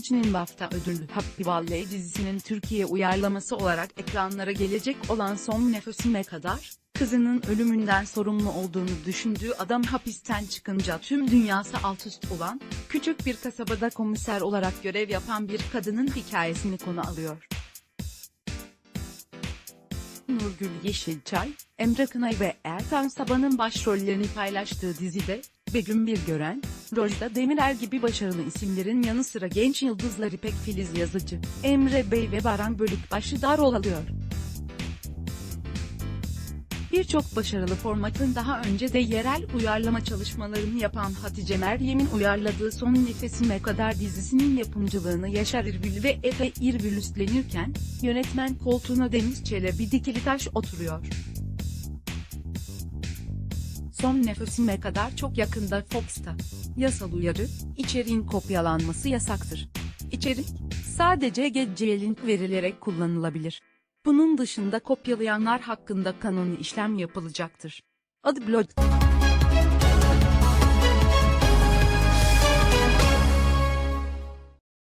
için BAFTA ödüllü Happy Valley dizisinin Türkiye uyarlaması olarak ekranlara gelecek olan Son Nefesime Kadar, kızının ölümünden sorumlu olduğunu düşündüğü adam hapisten çıkınca tüm dünyası alt üst olan, küçük bir kasabada komiser olarak görev yapan bir kadının hikayesini konu alıyor. Nurgül Yeşilçay, Emre Kınay ve Ertan Saban'ın başrollerini paylaştığı dizide, Begüm Birgören, Rojda Demirer gibi başarılı isimlerin yanı sıra genç yıldızlar İpek Filiz Yazıcı, Emre Bey ve Baran Bölükbaşı da rol alıyor. Birçok başarılı formatın daha önce de yerel uyarlama çalışmalarını yapan Hatice Meryem'in uyarladığı Son Nefesime Kadar dizisinin yapımcılığını Yaşar İrgül ve Efe İrgül üstlenirken, yönetmen koltuğuna Deniz Çelebi Dikilitaş oturuyor. Son Nefesime Kadar çok yakında Fox'ta. Yasal uyarı, içeriğin kopyalanması yasaktır. İçerik, sadece geceye link verilerek kullanılabilir. Bunun dışında kopyalayanlar hakkında kanuni işlem yapılacaktır. Adblock